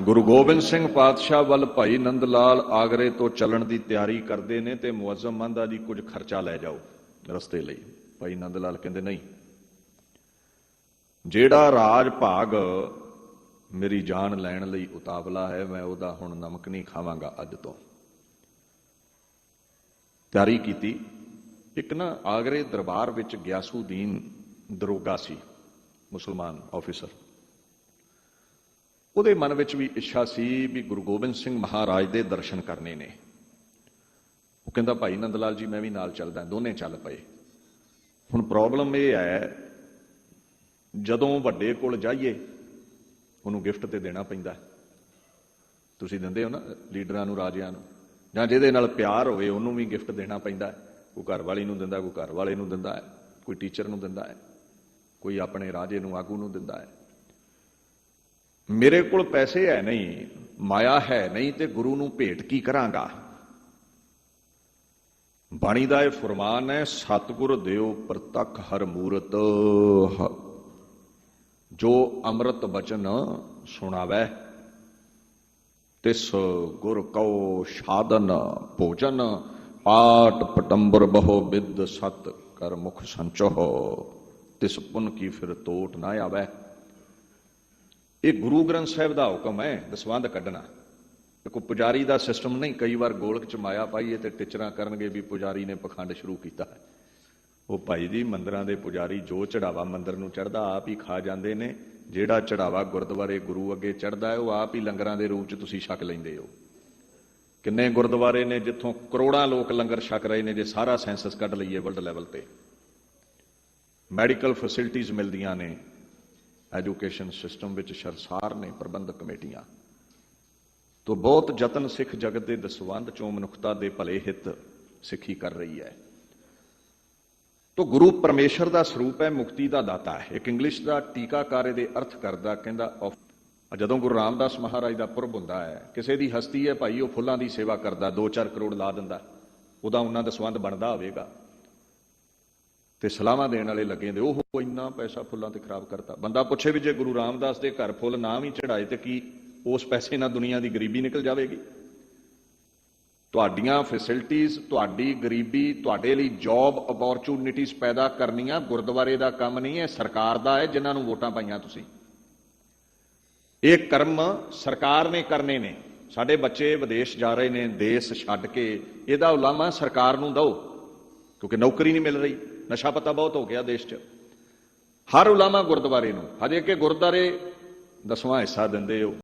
ਗੁਰੂ ਗੋਬਿੰਦ ਸਿੰਘ ਪਾਤਸ਼ਾਹ ਵੱਲ ਭਾਈ ਨੰਦ ਲਾਲ ਆਗਰੇ ਤੋਂ ਚੱਲਣ ਦੀ ਤਿਆਰੀ ਕਰਦੇ ਨੇ ਤੇ ਮੁਅੱਜ਼ਮ ਮੰਦਾ ਜੀ ਕੁਝ ਖਰਚਾ ਲੈ ਜਾਓ ਰਸਤੇ ਲਈ। ਭਾਈ ਨੰਦ ਲਾਲ ਕਹਿੰਦੇ, ਨਹੀਂ। ਜਿਹੜਾ ਰਾਜ ਭਾਗ ਮੇਰੀ ਜਾਨ ਲੈਣ ਲਈ ਉਤਾਵਲਾ ਹੈ, ਮੈਂ ਉਹਦਾ ਹੁਣ ਨਮਕ ਨਹੀਂ ਖਾਵਾਂਗਾ ਅੱਜ ਤੋਂ। ਤਿਆਰੀ ਕੀਤੀ। ਇੱਕ ਨਾ ਆਗਰੇ ਦਰਬਾਰ ਵਿੱਚ ਗਿਆਸੂਦੀਨ ਦਰੋਗਾ ਸੀ, ਮੁਸਲਮਾਨ ਆਫੀਸਰ ਉਹਦੇ ਮਨ ਵਿੱਚ ਵੀ ਇੱਛਾ ਸੀ ਵੀ ਗੁਰੂ ਗੋਬਿੰਦ ਸਿੰਘ ਮਹਾਰਾਜ ਦੇ ਦਰਸ਼ਨ ਕਰਨੇ ਨੇ। ਉਹ ਕਹਿੰਦਾ, ਭਾਈ ਨੰਦ ਲਾਲ ਜੀ, ਮੈਂ ਵੀ ਨਾਲ ਚੱਲਦਾ, ਦੋਨੇ ਚੱਲ ਪਏ। ਹੁਣ ਪ੍ਰੋਬਲਮ ਇਹ ਹੈ, ਜਦੋਂ ਵੱਡੇ ਕੋਲ ਜਾਈਏ, ਉਹਨੂੰ ਗਿਫਟ ਤੇ ਦੇਣਾ ਪੈਂਦਾ। ਤੁਸੀਂ ਦਿੰਦੇ ਹੋ ਨਾ, ਲੀਡਰਾਂ ਨੂੰ, ਰਾਜਿਆਂ ਨੂੰ। ਜਾਂ ਜਿਹਦੇ ਨਾਲ ਪਿਆਰ ਹੋਵੇ, ਉਹਨੂੰ ਵੀ ਗਿਫਟ ਦੇਣਾ ਪੈਂਦਾ। ਕੋਈ ਘਰ ਵਾਲੀ ਨੂੰ ਦਿੰਦਾ, ਕੋਈ ਘਰ ਵਾਲੇ ਨੂੰ ਦਿੰਦਾ, ਕੋਈ ਟੀਚਰ ਨੂੰ ਦਿੰਦਾ ਹੈ ਕੋਈ ਆਪਣੇ ਰਾਜੇ ਨੂੰ, ਆਗੂ ਨੂੰ ਦਿੰਦਾ। ਹੈ ਮੇਰੇ ਕੋਲ ਪੈਸੇ ਹੈ ਨਹੀਂ, ਮਾਇਆ ਹੈ ਨਹੀਂ ਤੇ ਗੁਰੂ ਨੂੰ ਭੇਟ ਕੀ ਕਰਾਂਗਾ? ਬਾਣੀ ਦਾ ਇਹ ਫਰਮਾਨ ਹੈ, ਸਤਿਗੁਰ ਦਿਓ ਪ੍ਰਤੱਖ ਹਰ ਮੂਰਤ ਜੋ ਅੰਮ੍ਰਿਤ ਬਚਨ ਸੁਣਾਵੈ, ਤਿਸ ਗੁਰ ਕਉ ਸਾਧਨ ਭੋਜਨ ਪਾਟ ਪਟੰਬਰ ਬਹੁ ਵਿਦ ਸਤ ਕਰ ਮੁਖ ਸੰਚੋ ਤਿਸ ਪੁਨ ਕੀ ਫਿਰ ਤੋਟ ਨਾ ਆਵੈ। ਇਹ ਗੁਰੂ ਗ੍ਰੰਥ ਸਾਹਿਬ ਦਾ ਹੁਕਮ ਹੈ, ਦਸਵੰਧ ਕੱਢਣਾ। ਇਹ ਕੋਈ ਪੁਜਾਰੀ ਦਾ ਸਿਸਟਮ ਨਹੀਂ, ਕਈ ਵਾਰ ਗੋਲਕ ਚ ਮਾਇਆ ਪਾਈਏ ਤੇ ਟਿਚਰਾਂ ਕਰਨਗੇ ਵੀ ਪੁਜਾਰੀ ਨੇ ਪਖੰਡ ਸ਼ੁਰੂ ਕੀਤਾ ਹੈ। ਉਹ ਭਾਈ ਜੀ, ਮੰਦਰਾਂ ਦੇ ਪੁਜਾਰੀ ਜੋ ਚੜਾਵਾ ਮੰਦਰ ਨੂੰ ਚੜਦਾ ਆਪ ਹੀ ਖਾ ਜਾਂਦੇ ਨੇ। ਜਿਹੜਾ ਚੜਾਵਾ ਗੁਰਦੁਆਰੇ ਗੁਰੂ ਅੱਗੇ ਚੜਦਾ ਹੈ, ਉਹ ਆਪ ਹੀ ਲੰਗਰਾਂ ਦੇ ਰੂਪ ਚ ਤੁਸੀਂ ਛਕ ਲੈਂਦੇ ਹੋ। ਕਿੰਨੇ ਗੁਰਦੁਆਰੇ ਨੇ ਜਿੱਥੋਂ ਕਰੋੜਾਂ ਲੋਕ ਲੰਗਰ ਛਕ ਰਹੇ ਨੇ, ਜੇ ਸਾਰਾ ਸੈਂਸਸ ਕੱਢ ਲਈਏ ਵਰਲਡ ਲੈਵਲ ਤੇ। ਮੈਡੀਕਲ ਫੈਸਿਲਿਟੀਆਂ ਮਿਲਦੀਆਂ ਨੇ। ਐਜੂਕੇਸ਼ਨ ਸਿਸਟਮ ਵਿੱਚ ਸ਼ਰਸਾਰ ਨੇ ਪ੍ਰਬੰਧਕ ਕਮੇਟੀਆਂ ਤੋਂ ਬਹੁਤ ਯਤਨ ਸਿੱਖ ਜਗਤ ਦੇ ਦਸਵੰਧ ਚੋਂ ਮਨੁੱਖਤਾ ਦੇ ਭਲੇ ਹਿੱਤ ਸਿੱਖੀ ਕਰ ਰਹੀ ਹੈ। ਤੋ ਗੁਰੂ ਪਰਮੇਸ਼ਰ ਦਾ ਸਰੂਪ ਹੈ, ਮੁਕਤੀ ਦਾ ਦਾਤਾ ਹੈ। ਇੱਕ ਇੰਗਲਿਸ਼ ਦਾ ਟੀਕਾਕਾਰੇ ਦੇ ਅਰਥ ਕਰਦਾ, ਕਹਿੰਦਾ of- ਜਦੋਂ ਗੁਰੂ ਰਾਮਦਾਸ ਮਹਾਰਾਜ ਦਾ ਪੁਰਬ ਹੁੰਦਾ ਹੈ, ਕਿਸੇ ਦੀ ਹਸਤੀ ਹੈ ਭਾਈ, ਉਹ ਫੁੱਲਾਂ ਦੀ ਸੇਵਾ ਕਰਦਾ 2-4 ਕਰੋੜ ਲਾ ਦਿੰਦਾ। ਉਹਦਾ ਉਹਨਾਂ ਦਾ ਸੰਬੰਧ ਬਣਦਾ ਹੋਵੇਗਾ। ਤੇ ਸਲਾਹਾਂ ਦੇਣ ਵਾਲੇ ਲੱਗੇ ਦੇ ਉਹ ਇੰਨਾ ਪੈਸਾ ਫੁੱਲਾਂ ਤੇ ਖਰਾਬ ਕਰਤਾ। ਬੰਦਾ ਪੁੱਛੇ ਵੀ ਜੇ ਗੁਰੂ ਰਾਮਦਾਸ ਦੇ ਘਰ ਫੁੱਲ ਨਾ ਵੀ ਚੜਾਏ ਤੇ ਕੀ ਉਸ ਪੈਸੇ ਨਾਲ ਦੁਨੀਆ ਦੀ ਗਰੀਬੀ ਨਿਕਲ ਜਾਵੇਗੀ? ਤੁਹਾਡੀਆਂ ਫੈਸਿਲਿਟੀਆਂ ਤੁਹਾਡੀ ਗਰੀਬੀ, ਤੁਹਾਡੇ ਲਈ ਜੌਬ ਅਪੋਰਚੁਨਿਟੀਆਂ ਪੈਦਾ ਕਰਨੀਆਂ ਗੁਰਦੁਆਰੇ ਦਾ ਕੰਮ ਨਹੀਂ ਹੈ, ਸਰਕਾਰ ਦਾ ਹੈ, ਜਿਨ੍ਹਾਂ ਨੂੰ ਵੋਟਾਂ ਪਾਈਆਂ ਤੁਸੀਂ। ਇਹ ਕਰਮ ਸਰਕਾਰ ਨੇ ਕਰਨੇ ਨੇ। ਸਾਡੇ ਬੱਚੇ ਵਿਦੇਸ਼ ਜਾ ਰਹੇ ਨੇ, ਦੇਸ਼ ਛੱਡ ਕੇ, ਇਹਦਾ ਉਲਾਮਾ ਸਰਕਾਰ ਨੂੰ ਦਿਓ, ਕਿਉਂਕਿ ਨੌਕਰੀ ਨਹੀਂ ਮਿਲ ਰਹੀ। ਨਸ਼ਾ ਪਤਾ ਬਹੁਤ ਹੋ ਗਿਆ ਦੇਸ਼ 'ਚ। ਹਰ ਉਲਾਮਾ ਗੁਰਦੁਆਰੇ ਨੂੰ। ਹਜੇ ਕਿ ਗੁਰਦੁਆਰੇ ਦਸਵਾਂ ਹਿੱਸਾ ਦਿੰਦੇ ਹੋ।